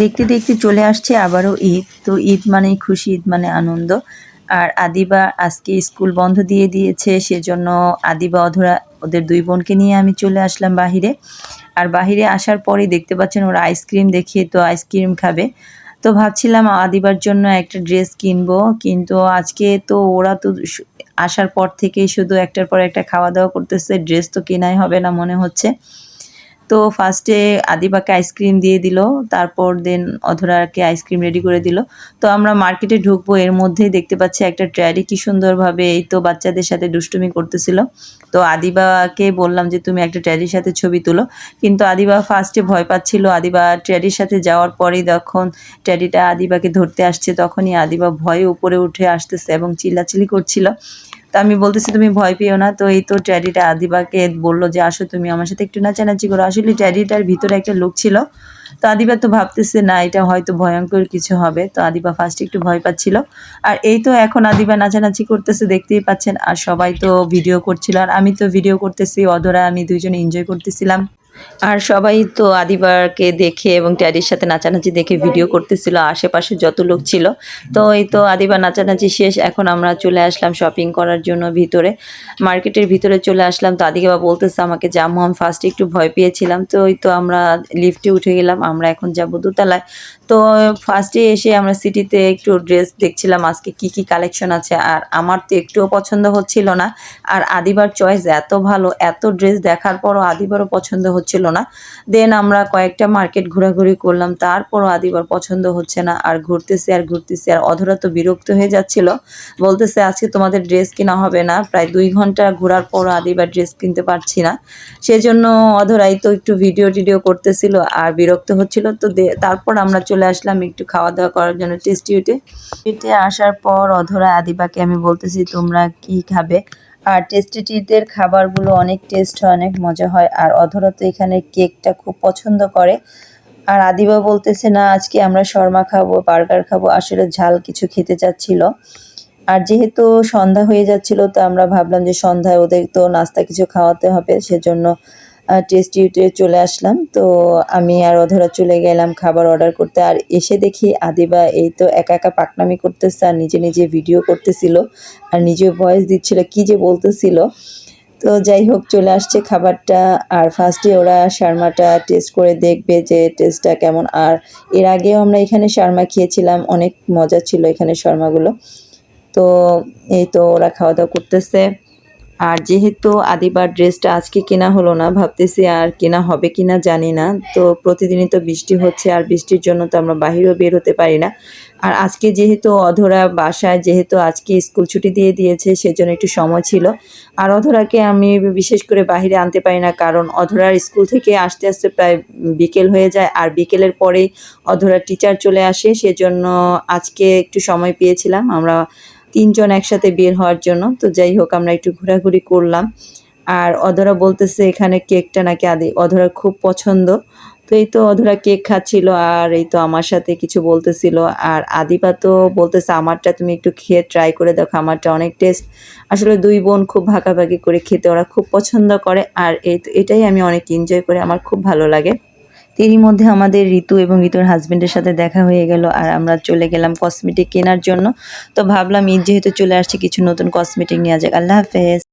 দেখতে দেখতে চলে আসছে আবারও ঈদ। তো ঈদ মানেই খুশি, ঈদ মানে আনন্দ। আর আদিবা আজকে স্কুল বন্ধ দিয়ে দিয়েছে, সেজন্য আদিবা, অধরা ওদের দুই বোনকে নিয়ে আমি চলে আসলাম বাহিরে। আর বাহিরে আসার পরেই দেখতে পাচ্ছেন ওরা আইসক্রিম দেখিয়ে তো আইসক্রিম খাবে। তো ভাবছিলাম আদিবার জন্য একটা ড্রেস কিনবো, কিন্তু আজকে তো ওরা তো আসার পর থেকেই শুধু একটার পর একটা খাওয়া দাওয়া করতেছে, ড্রেস তো কেনাই হবে না মনে হচ্ছে। তো ফার্স্টে আদিবাকে আইসক্রিম দিয়ে দিল, তারপর দেন অধরাকে আইসক্রিম রেডি করে দিল। তো আমরা মার্কেটে ঢুকবো, এর মধ্যেই দেখতে পাচ্ছি একটা ট্র্যালি কি সুন্দরভাবে এই তো বাচ্চাদের সাথে দুষ্টুমি করতেছিল। তো আদিবাকে বললাম যে, তুমি একটা ট্র্যালির সাথে ছবি তুলো। কিন্তু আদিবা ফার্স্টে ভয় পাচ্ছিল। আদিবা ট্র্যালির সাথে যাওয়ার পরেই যখন ট্র্যালিটা আদিবাকে ধরতে আসছে, তখনই আদিবা ভয়ে উপরে উঠে আসতেছে এবং চিল্লাচিল্লি করছিল। তো আমি বলতেছি, তুমি ভয় পেও না। তো এই তো ট্যাডিটা আদিবাকে বলল যে, আসো তুমি আমার সাথে একটু নাচানাচি করো। আসলে ট্যাডিটার ভিতরে একটা লোক ছিল। তো আদিবা তো ভাবতেছে, না, এটা হয়তো ভয়ঙ্কর কিছু হবে। তো আদিবা ফার্স্ট একটু ভয় পাচ্ছিল। আর এই তো এখন আদিবা নাচানাচি করতেছে, দেখতেই পাচ্ছেন। আর সবাই তো ভিডিও করছিল। আর আমি তো ভিডিও করতেছি, অধরা আমি দুইজনে এনজয় করতেছিলাম। আর সবাই তো আদিবারকে দেখে এবং ট্যাডির সাথে নাচানাচি দেখে ভিডিও করতেছিল, আশেপাশে যত লোক ছিল। তো এই তো আদিবার নাচানাচি শেষ, এখন আমরা চলে আসলাম শপিং করার জন্য ভিতরে। মার্কেটের ভিতরে চলে আসলাম, তো আদিবাবা বলতেছে আমাকে যাব আমি ফার্স্টে একটু ভয় পেয়েছিলাম। তো ওই তো আমরা লিফটে উঠে গেলাম, আমরা এখন যাব দোতলায়। তো ফার্স্টে এসে আমরা সিটিতে একটু ড্রেস দেখছিলাম, আজকে কি কি কালেকশন আছে, আর আমার তো একটুও পছন্দ হচ্ছিল না। আর আদিবার চয়েস এত ভালো, এত ড্রেস দেখার পরও আদিবারও পছন্দ হচ্ছিল না। দেন আমরা কয়েকটা মার্কেট ঘোরাঘুরি করলাম, তারপরও আদিবার পছন্দ হচ্ছে না, আর ঘুরতেছি আর ঘুরতেছি, আর অধরা তো বিরক্ত হয়ে যাচ্ছিল। বলতেছে, আজকে তোমাদের ড্রেস কেনা হবে না। প্রায় দুই ঘণ্টা ঘোরার পরও আদিবার ড্রেস কিনতে পারছি না। সেজন্য অধরাই তো একটু ভিডিও টিডিও করতেছিল, আর বিরক্ত হচ্ছিল। তো তারপর আমরা চলে আসলাম একটু খাওয়া দাওয়া করার জন্য টেস্টিউটে আসার পর অধরা আদিবাকে আমি বলতেছি, তোমরা কি খাবে? আর টেস্টিটিদের খাবারগুলো অনেক টেস্ট হয়, অনেক মজা হয়। আর অধরত এখানে কেকটা খুব পছন্দ করে। আর আদিবা বলতেছে, না, আজকে আমরা শর্মা খাব, বার্গার খাব। আসলে ঝাল কিছু খেতে চাচ্ছিল। আর যেহেতু সন্ধ্যা হয়ে যাচ্ছিল, তো আমরা ভাবলাম যে সন্ধ্যায় ওদের তো নাস্তা কিছু খাওয়াতে হবে, সেজন্য টেস্টিউটে চলে আসলাম। তো আমি আর অধরা চলে গেলাম খাবার অর্ডার করতে। আর এসে দেখি আদিবা এই তো একা একা পাকনামি করতেছে আর নিজে নিজে ভিডিও করতেছিল আর নিজে ভয়েস দিচ্ছিল, কি যে বলতেছিল। তো যাই হোক, চলে আসছে খাবারটা। আর ফার্স্টে ওরা শার্মাটা টেস্ট করে দেখবে যে টেস্টটা কেমন। আর এর আগেও আমরা এখানে শার্মা খেয়েছিলাম, অনেক মজা ছিল এখানে শর্মাগুলো তো এই তো ওরা খাওয়া দাওয়া করতেছে। আর যেহেতু আদিবার ড্রেসটা আজকে কেনা হলো না, ভাবতেছি আর কেনা হবে কিনা জানি না। তো প্রতিদিনই তো বৃষ্টি হচ্ছে আর বৃষ্টির জন্য তো আমরা বাহিরেও বের হতে পারি না। আর আজকে যেহেতু অধরা বাসায়, যেহেতু আজকে স্কুল ছুটি দিয়ে দিয়েছে, সেজন্য একটু সময় ছিল। আর অধরাকে আমি বিশেষ করে বাইরে আনতে পারি না, কারণ অধরার স্কুল থেকে আসতে আসতে প্রায় বিকেল হয়ে যায়। আর বিকেলের পরেই অধরার টিচার চলে আসে, সেজন্য আজকে একটু সময় পেয়েছিলাম। আমরা তিনজন একসাথে বের হওয়ার জন্য। তো যাই হোক, আমরা একটু ঘোরাঘুরি করলাম। আর অধরা বলতেছে, এখানে কেকটা নাকি আদি অধরার খুব পছন্দ। তো এই তো অধরা কেক খাচ্ছিল আর এই তো আমার সাথে কিছু বলতেছিল। আর আদিপা তো বলতেছে, আমারটা তুমি একটু খেয়ে ট্রাই করে দেখো, আমারটা অনেক টেস্ট আসলে দুই বোন খুব ভাগাভাগি করে খেতে, ওরা খুব পছন্দ করে। আর এই এটাই আমি অনেক এনজয় করে, আমার খুব ভালো লাগে। এরই মধ্যে আমাদের ঋতু এবং ঋতুর হাজব্যান্ডের সাথে দেখা হয়ে গেল আর আমরা চলে গেলাম কসমেটিক কেনার জন্য। তো ভাবলাম ঈদ যেহেতু চলে আসছে, কিছু নতুন কসমেটিক নেওয়া যাক। আল্লাহ হাফেজ।